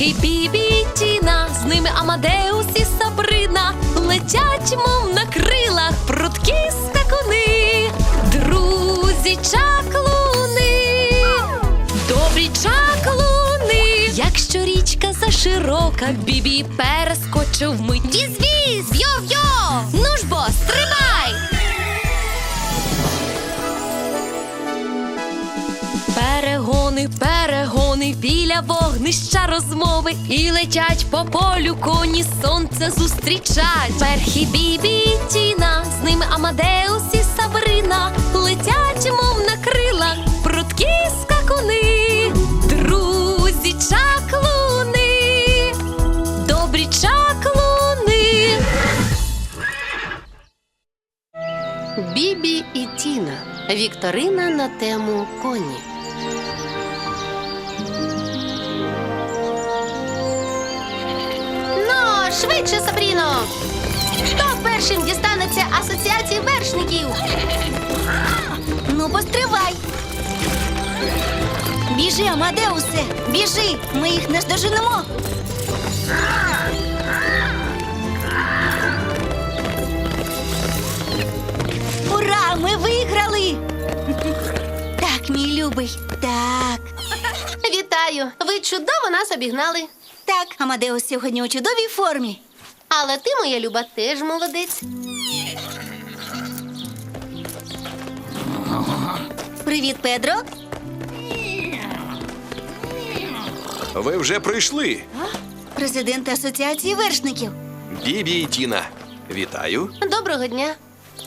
Перхі Бібі і Тіна, з ними Амадеус і Сабрина летять, мов на крилах, прудкі скакуни, друзі чаклуни, добрі чаклуни. Якщо річка заширока, Бібі перескочив мить. Віз-віз, йо-йо! Ну ж бо, стрибай! Вогнища розмови і летять по полю коні, сонце зустрічать. Перхі Бібі і Тіна, з ними Амадеус і Сабрина летять, мов на крилах, прудкі скакуни, друзі чаклуни, добрі чаклуни. Бібі і Тіна. Вікторина на тему коні. Швидше, Сабріно! Хто першим дістанеться асоціації вершників? Ну, постривай. Біжи, Амадеусе, біжи. Ми їх не здоженемо. Ура! Ми виграли! Так, мій любий. Так. Вітаю! Ви чудово нас обігнали. Так, Амадеус сьогодні у чудовій формі. Але ти, моя люба, теж молодець. Привіт, Педро. Ви вже прийшли. Президент Асоціації вершників. Бібі і Тіна. Вітаю. Доброго дня.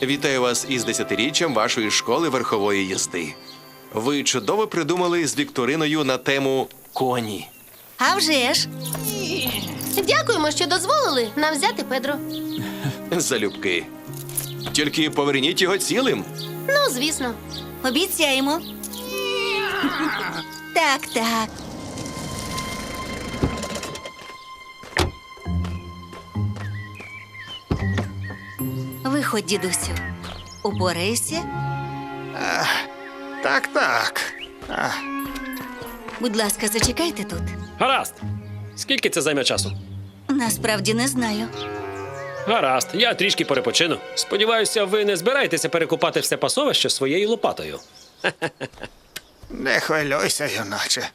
Вітаю вас із десятиріччям вашої школи верхової їзди. Ви чудово придумали з Вікториною на тему коні. А вже ж. Дякуємо, що дозволили нам взяти Педро. Залюбки. Тільки поверніть його цілим. Ну, звісно. Обіцяємо. Так, так. Виходь, дідусю. Упорайся. Так, так. А, Будь ласка, зачекайте тут. Гаразд. Скільки це займе часу? Насправді не знаю. Гаразд, я трішки перепочину. Сподіваюся, ви не збираєтеся перекупати все пасовище своєю лопатою. не хвилюйся, юначе.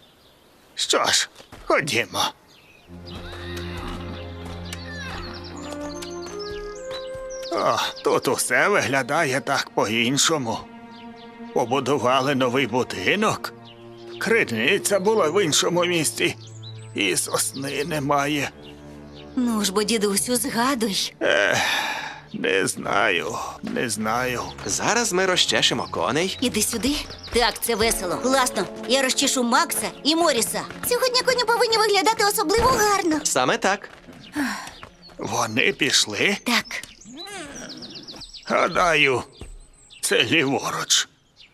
Що ж, ходімо. О, тут усе виглядає так по-іншому. Побудували новий будинок. Криниця була в іншому місці. І сосни немає. Ну ж бо, дідусю, згадуй. Не знаю, не знаю. Зараз ми розчешемо коней. Іди сюди. Так, це весело. Класно. Я розчешу Макса і Моріса. Сьогодні коні повинні виглядати особливо гарно. Саме так. Вони пішли. Так, Гадаю, це ліворуч.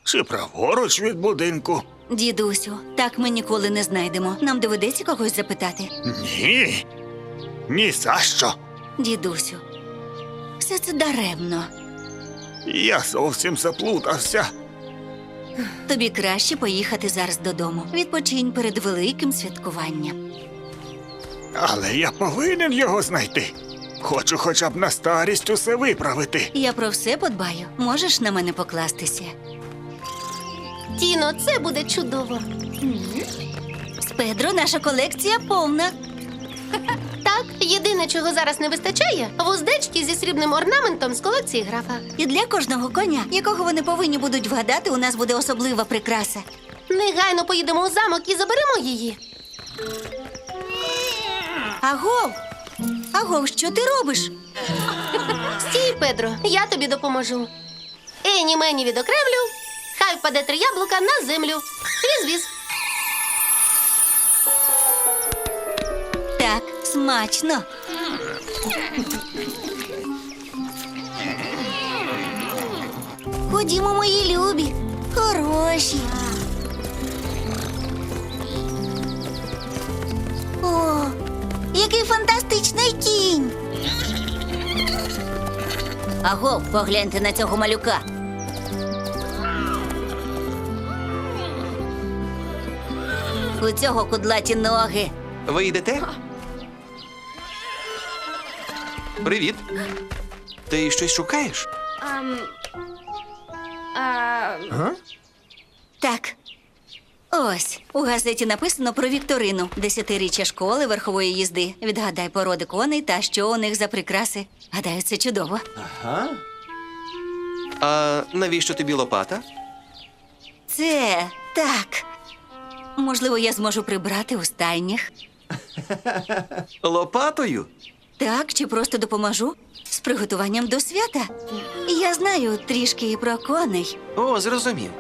Чи праворуч від будинку? дідусю, так ми ніколи не знайдемо. Нам доведеться когось запитати. Ні. Ні за що. Дідусю, все це даремно. Я зовсім заплутався. Тобі краще поїхати зараз додому. Відпочинь перед великим святкуванням. Але я повинен його знайти. Хочу хоча б на старість усе виправити. Я про все подбаю. Можеш на мене покластися. Тіно, це буде чудово. З Педро наша колекція повна. Єдине, чого зараз не вистачає, вуздечки зі срібним орнаментом з колекції графа. І для кожного коня, якого вони повинні будуть вгадати, у нас буде особлива прикраса. Негайно поїдемо у замок і заберемо її. Агов! Агов, що ти робиш? Стій, Педро, я тобі допоможу. Ені мені відокремлю, хай впаде три яблука на землю. Віз-віз. Смачно. Ходімо, мої любі, хороші. О, який фантастичний кінь. Аго, погляньте на цього малюка. У цього кудлаті ноги. Ви йдете? Привіт. Ти щось шукаєш? Так. Ось у газеті написано про вікторину десятиріччя школи верхової їзди. Відгадай породи коней та що у них за прикраси. Гадаю, це чудово. Ага. А навіщо тобі лопата? Це так. Можливо, я зможу прибрати у стайнях. Лопатою? Так, чи просто допоможу з приготуванням до свята. Я знаю трішки про коней. О, зрозумів.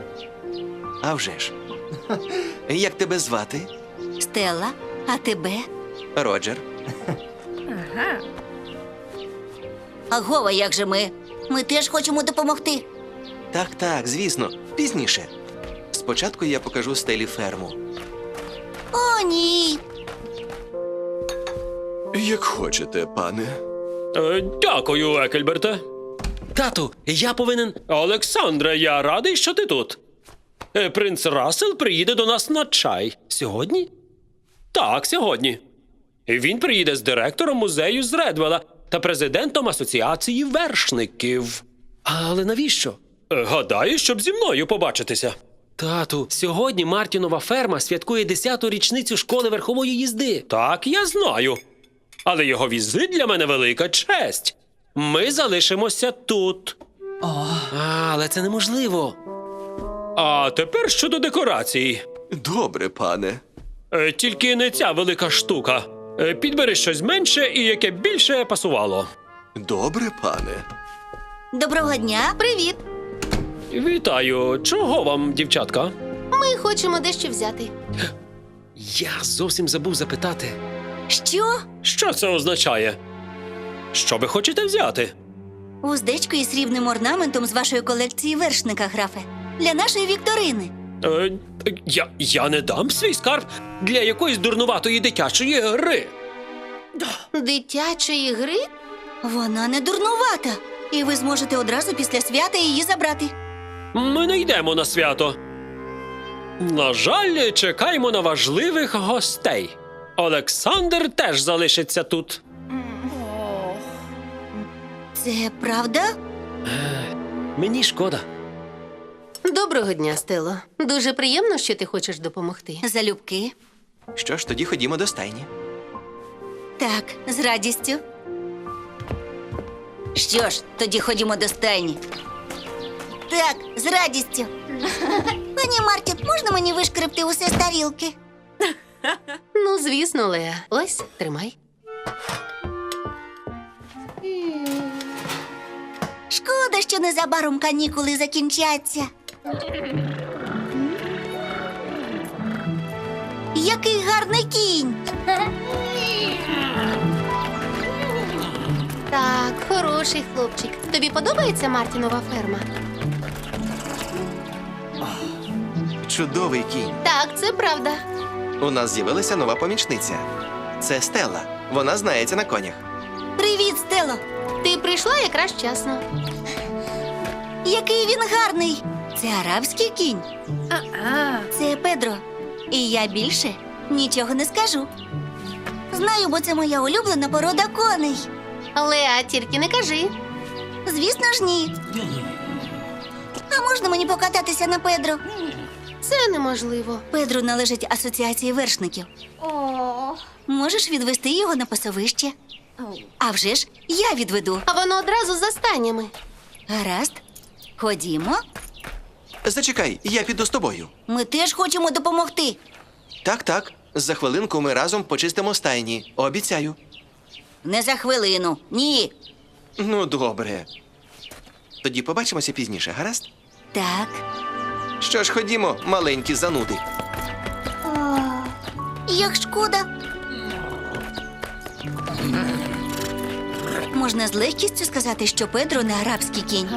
А вже ж. Як тебе звати? Стелла, а тебе? Роджер. Агова, як же ми? Ми теж хочемо допомогти. Так, так, звісно, пізніше. Спочатку я покажу стелі ферму. О, ні. Як хочете, пане. Е, дякую, Екельберте. Тату, я повинен. Олександре, я радий, що ти тут. Е, принц Рассел приїде до нас на чай. Сьогодні? Так, сьогодні. Він приїде з директором музею з Редвела та президентом асоціації вершників. Але навіщо? Е, Гадаю, щоб зі мною побачитися. Тату, сьогодні Мартінова ферма святкує 10-ту річницю школи верхової їзди. Так, я знаю. Але його візит для мене велика честь. Ми залишимося тут. А, але це неможливо. А тепер щодо декорацій. Добре, пане. Е, Тільки не ця велика штука. Е, Підбери щось менше і яке більше пасувало. Добре, пане. Доброго дня. Привіт! Вітаю. Чого вам, дівчатка? Ми хочемо дещо взяти. Я зовсім забув запитати. Що? Що це означає? Що ви хочете взяти? Уздечко із срібним орнаментом з вашої колекції вершника, графе. Для нашої вікторини. Е, я, я не дам свій скарб для якоїсь дурнуватої дитячої гри. Дитячої гри? Вона не дурнувата. І ви зможете одразу після свята її забрати. Ми не йдемо на свято. На жаль, чекаємо на важливих гостей. Олександр теж залишиться тут. Це правда? Мені шкода. Доброго дня, Стело. Дуже приємно, що ти хочеш допомогти. Залюбки. Що ж, тоді ходімо до стайні. Так, з радістю. Що ж, тоді ходімо до стайні. Так, з радістю. Пані Мартін, можна мені вишкребти усе з тарілки? Ну, звісно, Леа. Ось, тримай. Шкода, що незабаром канікули закінчаться. Який гарний кінь! Так, хороший хлопчик. Тобі подобається Мартінова ферма? Чудовий кінь. Так, це правда. У нас з'явилася нова помічниця. Це Стелла. Вона знається на конях. Привіт, Стело! Ти прийшла якраз вчасно. Який він гарний! Це арабський кінь. Це Педро. І я більше нічого не скажу. Знаю, бо це моя улюблена порода коней. Леа, тільки не кажи. Звісно ж, ні. А можна мені покататися на Педро? Це неможливо. Педро належить асоціації вершників. Можеш відвести його на пасовище? А вже ж я відведу. А воно одразу за станями. Гаразд. Ходімо. Зачекай, я піду з тобою. Ми теж хочемо допомогти. Так, так. За хвилинку ми разом почистимо стайні. Обіцяю. Не за хвилину. Ні. Ну, добре. Тоді побачимося пізніше, гаразд? Так. Що ж, ходімо, маленькі зануди. Як шкода. Можна з легкістю сказати, що Педро не арабський кінь.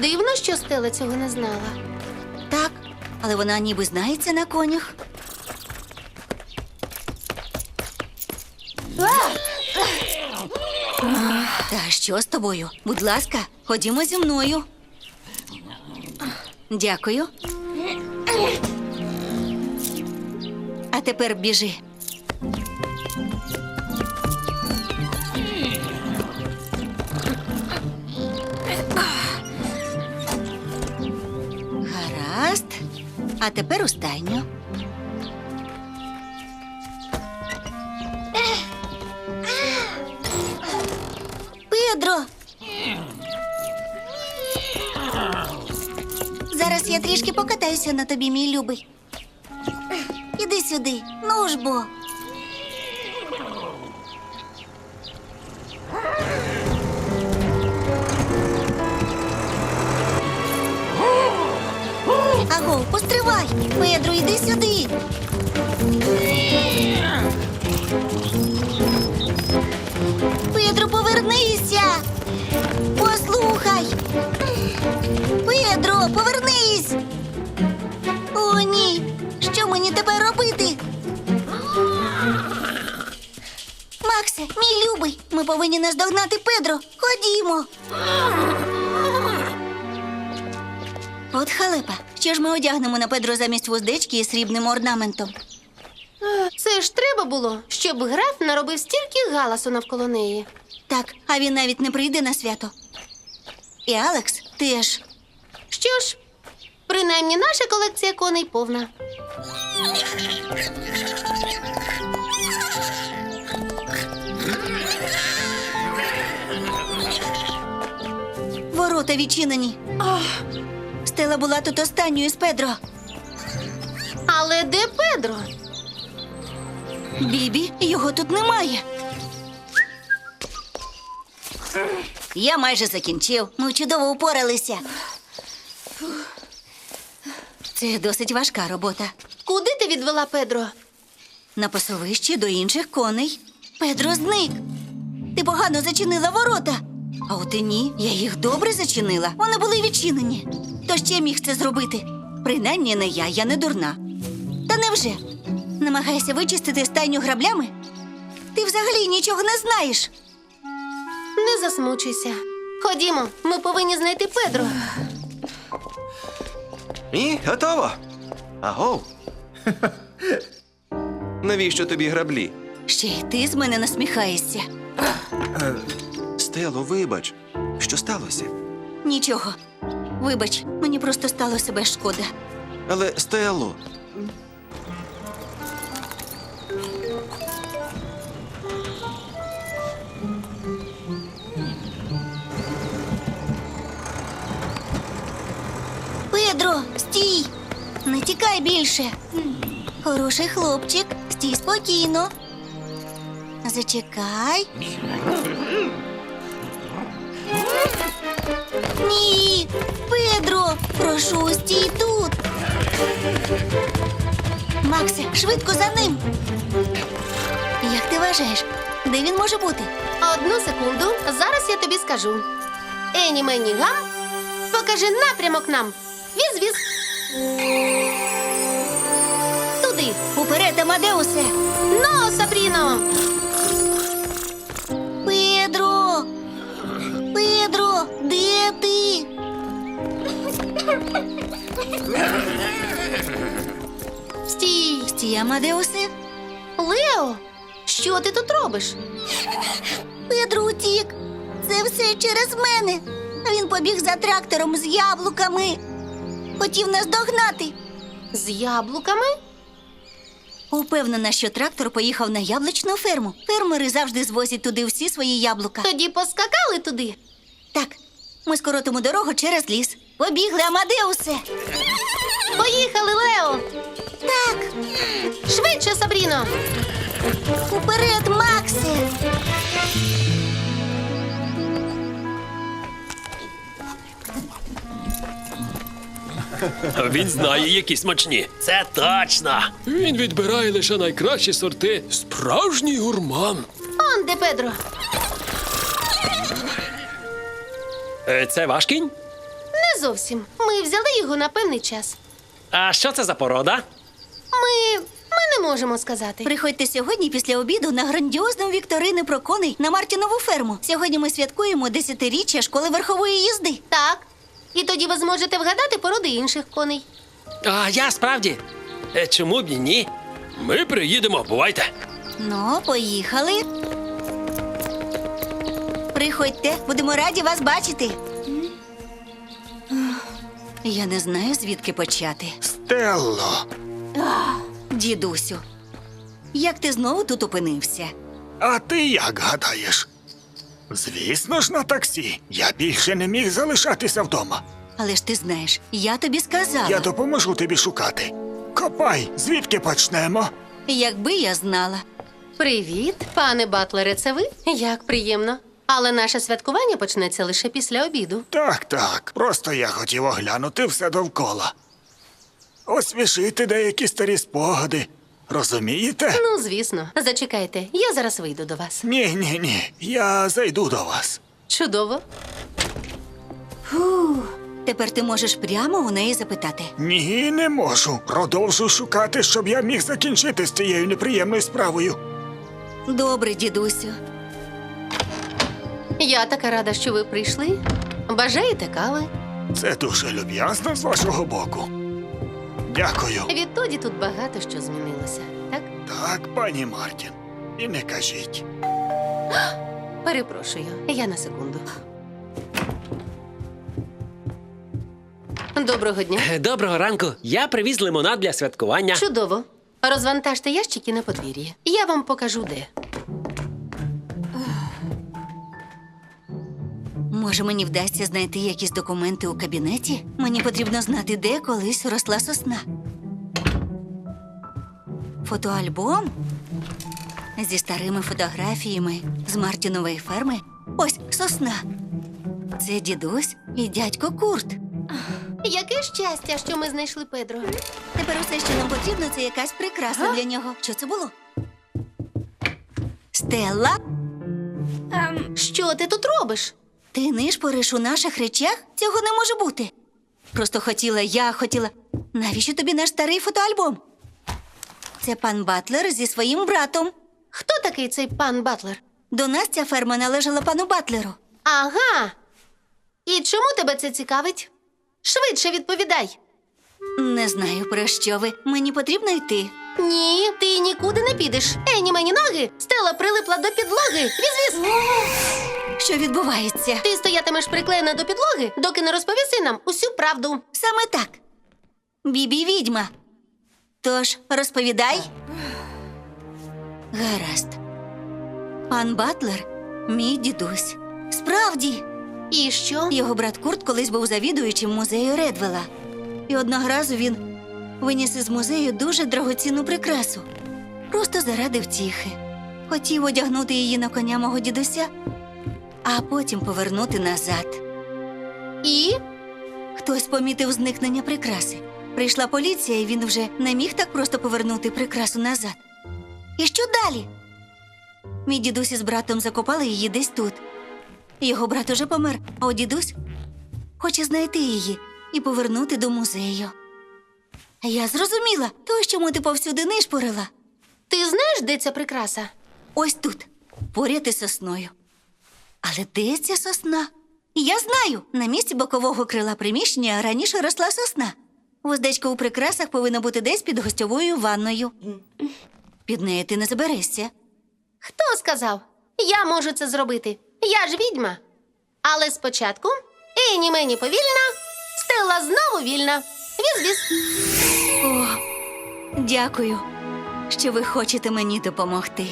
Дивно, що Стела цього не знала. Так, але вона ніби знається на конях. Та що з тобою? Будь ласка, ходімо зі мною. Дякую. А тепер біжи. А тепер у. Я трішки покатаюся на тобі, мій любий. Іди сюди, ну ж бо. Аго, постривай! Педро, йди сюди. Педро, повернися. Послухай. Педро, повернись. О, ні. Що мені тепер робити? Максе, мій любий, ми повинні наздогнати Педро. Ходімо. От халепа. Що ж ми одягнемо на Педро замість вуздечки і срібним орнаментом? Це ж треба було, щоб граф наробив стільки галасу навколо неї. Так, а він навіть не прийде на свято. І Алекс теж. Що ж, принаймні наша колекція коней повна. Ворота відчинені. Стела була тут останньою з Педро. Але де Педро? Бібі, його тут немає. Я майже закінчив. Ми чудово упоралися. Це досить важка робота. Куди ти відвела Педро? На пасовищі до інших коней. Педро зник. Ти погано зачинила ворота. А от і ні, я їх добре зачинила. Вони були відчинені. То ще міг це зробити. Принаймні не я, я не дурна. Та невже? Намагайся вичистити стайню граблями? Ти взагалі нічого не знаєш. Не засмучуйся. Ходімо, ми повинні знайти Педро. І готово. Агов. Навіщо тобі граблі? Ще й ти з мене насміхаєшся. Стело, вибач, що сталося? Нічого. Вибач, мені просто стало себе шкода. Але Стело, Педро, стій! Не тікай більше. Хороший хлопчик, стій спокійно. Зачекай. Ні, Педро, прошу, стій тут. Максе, швидко за ним. Як ти вважаєш, де він може бути? Одну секунду, зараз я тобі скажу. Ені мені гам, покажи напрямок нам. Туди. Уперед, Амадеусе! Ну, Сабріно! Педро! Педро, де ти? Стій! Стій, Амадеусе. Лео! Що ти тут робиш? Педро утік. Це все через мене. Він побіг за трактором з яблуками. Хотів нас догнати. З яблуками? Упевнена, що трактор поїхав на яблучну ферму. Фермери завжди звозять туди всі свої яблука. Тоді поскакали туди. Так, ми скоротимо дорогу через ліс. Побігли, Амадеусе. Поїхали, Лео! Так, Швидше, Сабріно! уперед, Максе. Він знає, які смачні. Це точно. Він відбирає лише найкращі сорти. Справжній гурман. Он де Педро. Е, Це ваш кінь? Не зовсім. Ми взяли його на певний час. А що це за порода? Ми. ми не можемо сказати. Приходьте сьогодні після обіду на грандіозну вікторину про коней на Мартінову ферму. Сьогодні ми святкуємо десятиріччя школи верхової їзди. Так. І тоді ви зможете вгадати породи інших коней. А я справді. Е, Чому б і ні? Ми приїдемо, бувайте. Ну, поїхали. Приходьте, будемо раді вас бачити. Я не знаю, звідки почати. Стелло, Дідусю, як ти знову тут опинився? а ти як гадаєш? Звісно ж, на таксі. Я більше не міг залишатися вдома. Але ж ти знаєш, я тобі сказала, Я допоможу тобі шукати. Копай, звідки почнемо? якби я знала. Привіт, пане Батлере, це ви? Як приємно. Але наше святкування почнеться лише після обіду. Так, так. Просто я хотів оглянути все довкола. Освіжити деякі старі спогади. Розумієте? Ну, звісно. Зачекайте, я зараз вийду до вас. Ні, ні, ні. Я зайду до вас. Чудово. Тепер ти можеш прямо у неї запитати. Ні, не можу. Продовжу шукати, щоб я міг закінчити з цією неприємною справою. Добре, дідусю. Я така рада, що ви прийшли. Бажаєте кави? Це дуже люб'язно з вашого боку. Дякую. Відтоді тут багато що змінилося, так? Так, пані Мартін. І не кажіть. Перепрошую, я на секунду. Доброго дня. Е, Доброго ранку. Я привіз лимонад для святкування. Чудово. Розвантажте ящики на подвір'ї. Я вам покажу де. Може, мені вдасться знайти якісь документи у кабінеті? Мені потрібно знати, де колись росла сосна. Фотоальбом зі старими фотографіями з Мартінової ферми. Ось сосна. Це дідусь і дядько Курт. Яке щастя, що ми знайшли Педро. Тепер усе, що нам потрібно, це якась прикраса для нього. Що це було? Стелла, Що ти тут робиш? Ти нишпориш у наших речах? Цього не може бути. Просто хотіла, я хотіла. Навіщо тобі наш старий фотоальбом? Це пан Батлер зі своїм братом. Хто такий цей пан Батлер? До нас ця ферма належала пану Батлеру. Ага. І чому тебе це цікавить? Швидше відповідай. Не знаю, про що ви. Мені потрібно йти. Ні, ти нікуди не підеш. Ені мені ноги, стела прилипла до підлоги. Віз-віз. Що відбувається? Ти стоятимеш приклеєна до підлоги, доки не розповіси нам усю правду. Саме так. Бібі відьма. Тож розповідай. Гаразд. Пан Батлер мій дідусь. Справді, І що? його брат Курт колись був завідуючим музею Редвела. І одного разу він виніс із музею дуже дорогоцінну прикрасу. Просто заради втіхи. Хотів одягнути її на коня мого дідуся, а потім повернути назад. І Хтось помітив зникнення прикраси. Прийшла поліція, і він вже не міг так просто повернути прикрасу назад. І що далі? Мій дідусь із братом закопали її десь тут. Його брат уже помер, а от дідусь хоче знайти її і повернути до музею. Я зрозуміла, то, чому ти повсюди нишпорила. ти знаєш, де ця прикраса? Ось тут, поряд із сосною. Але де ця сосна? Я знаю, на місці бокового крила приміщення раніше росла сосна. Вуздечко у прикрасах повинно бути десь під гостьовою ванною. Під нею ти не заберешся. Хто сказав? Я можу це зробити. Я ж відьма. Але спочатку Ені мені повільна, стела знову вільна. Віз-віз. О, дякую, що ви хочете мені допомогти.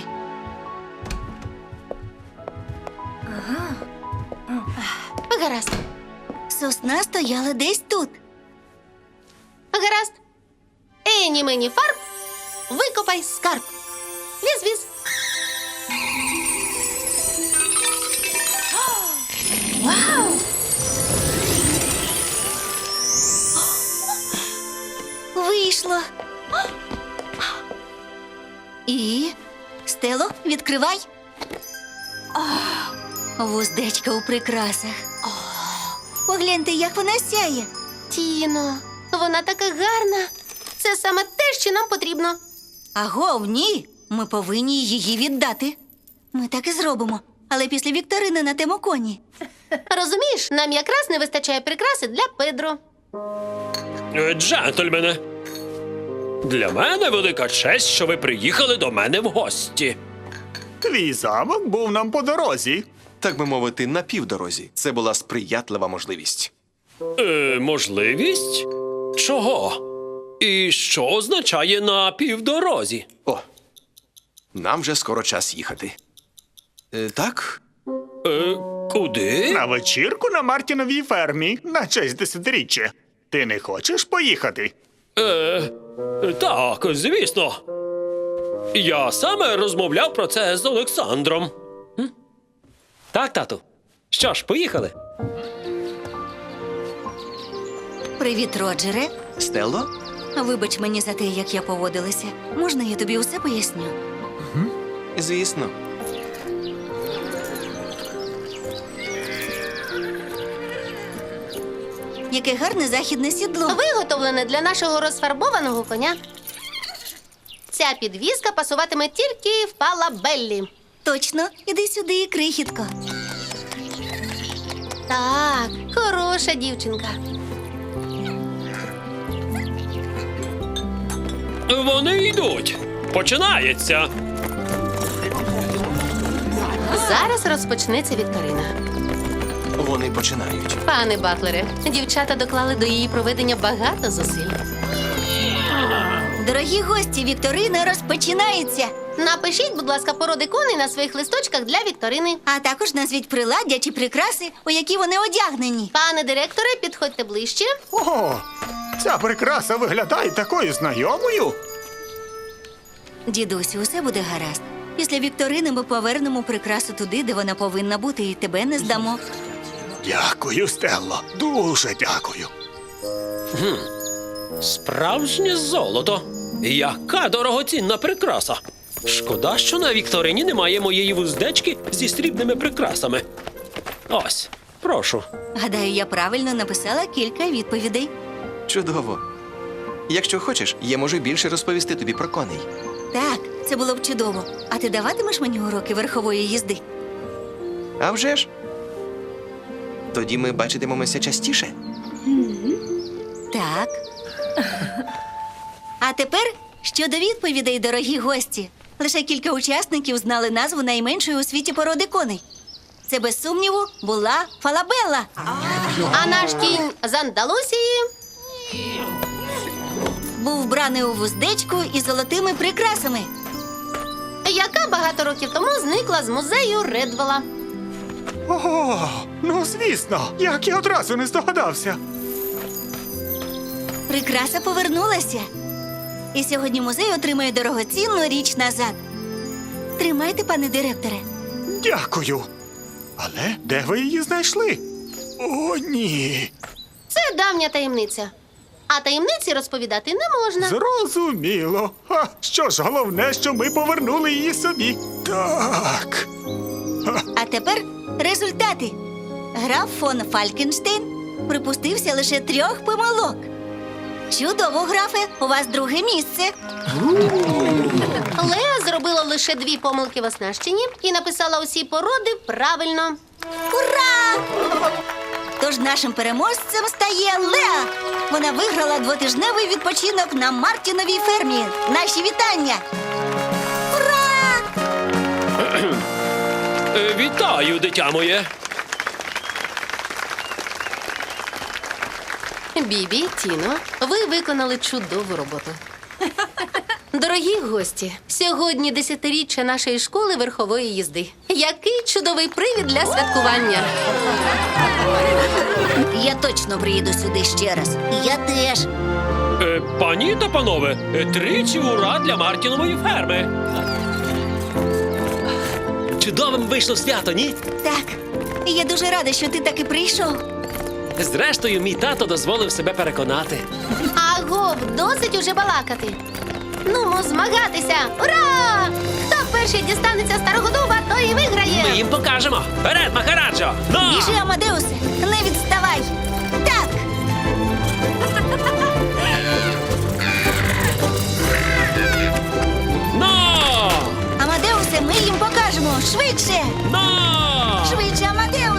Гаразд. Сосна стояла десь тут. Гаразд. Ені мені фарб. Викопай скарб. Віз-віз. Вау! Вийшло. І Стело, відкривай. Вуздечка у прикрасах. Погляньте, як вона сяє. Тіно, вона така гарна. Це саме те, що нам потрібно. Агов, ні. Ми повинні її віддати. Ми так і зробимо. Але після вікторини на тему коні. Розумієш, нам якраз не вистачає прикраси для Педро. Е, Джентльмени. Для мене велика честь, що ви приїхали до мене в гості. Твій замок був нам по дорозі. Так би мовити, на півдорозі. Це була сприятлива можливість. Е, можливість? Чого? І що означає на півдорозі? О, нам вже скоро час їхати. Е, так? Е, куди? На вечірку на Мартіновій фермі на честь десятиріччя. Ти не хочеш поїхати? Е, так, звісно. Я саме розмовляв про це з Олександром. Так, тату. Що ж, поїхали. Привіт, Роджере. Стелло? Вибач мені за те, як я поводилася. Можна я тобі усе поясню? Звісно. Яке гарне західне сідло. Виготовлене для нашого розфарбованого коня. Ця підвізка пасуватиме тільки в палабеллі. Точно, іди сюди, крихітко. Так, хороша дівчинка. Вони йдуть. Починається. Зараз розпочнеться вікторина. Вони починають. Пане Батлере, дівчата доклали до її проведення багато зусиль. Дорогі гості, вікторина розпочинається. Напишіть, будь ласка, породи коней на своїх листочках для вікторини. А також назвіть приладдя чи прикраси, у які вони одягнені. Пане директоре, підходьте ближче. О, ця прикраса виглядає такою знайомою. Дідусю, усе буде гаразд. Після вікторини ми повернемо прикрасу туди, де вона повинна бути, і тебе не здамо. Дякую, Стелло. Дуже дякую. Справжнє золото. Яка дорогоцінна прикраса. Шкода, що на вікторині немає моєї вуздечки зі срібними прикрасами. Ось, прошу. Гадаю, я правильно написала кілька відповідей. Чудово. Якщо хочеш, я можу більше розповісти тобі про коней. Так, це було б чудово. А ти даватимеш мені уроки верхової їзди? А вже ж. Тоді ми бачитимемося частіше. Так. А тепер щодо відповідей, дорогі гості. Лише кілька учасників знали назву найменшої у світі породи коней. Це без сумніву була фалабелла. А наш кінь з Андалусії Був вбраний у вуздечку із золотими прикрасами. яка багато років тому зникла з музею Редвела. О, ну звісно, як я одразу не здогадався. Прикраса повернулася. І сьогодні музей отримає дорогоцінну річ назад. Тримайте, пане директоре. Дякую. Але де ви її знайшли? О, ні. Це давня таємниця. А таємниці розповідати не можна. Зрозуміло. А що ж, головне, що ми повернули її собі. Так. А тепер результати. Граф фон Фалькенштейн припустився лише трьох помилок. Чудово, графе, у вас друге місце. Леа зробила лише дві помилки в оснащенні і написала усі породи правильно. Ура! Тож нашим переможцем стає Леа. Вона виграла двотижневий відпочинок на Мартіновій фермі. Наші вітання. Ура! Е, вітаю, дитя моє. Бібі, Тіно, ви виконали чудову роботу. Дорогі гості, сьогодні десятиріччя нашої школи верхової їзди. Який чудовий привід для святкування! Я точно приїду сюди ще раз. Я теж. Е, пані та панове, е, тричі ура для Мартінової ферми. Чудовим вийшло свято, ні? Так. Я дуже рада, що ти таки прийшов. Зрештою, мій тато дозволив себе переконати. Агов, досить уже балакати. Нумо змагатися! Ура! Хто перший дістанеться старого дуба, той і виграє! Ми їм покажемо. Вперед, Махараджо! На! Біжи, Амадеусе, не відставай. Так. На! Амадеусе, ми їм покажемо. Швидше! На! Швидше, Амадеусе!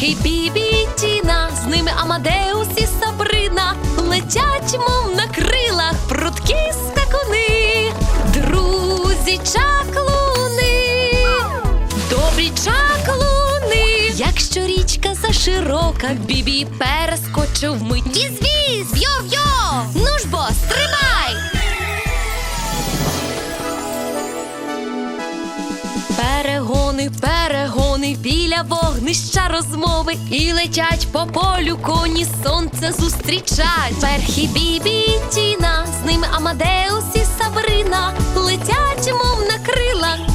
Хейбі і з ними Амадеус і Сабрина. Летять, мов на крилах прудкі скакуни, друзі чаклуни, добрі чаклуни. Якщо річка заширока, бібі перескочив мить. Є вогнища розмови і летять по полю коні сонце зустрічать. Перхі бібі і тіна, з ними Амадеус і Сабрина летять, мов на крилах.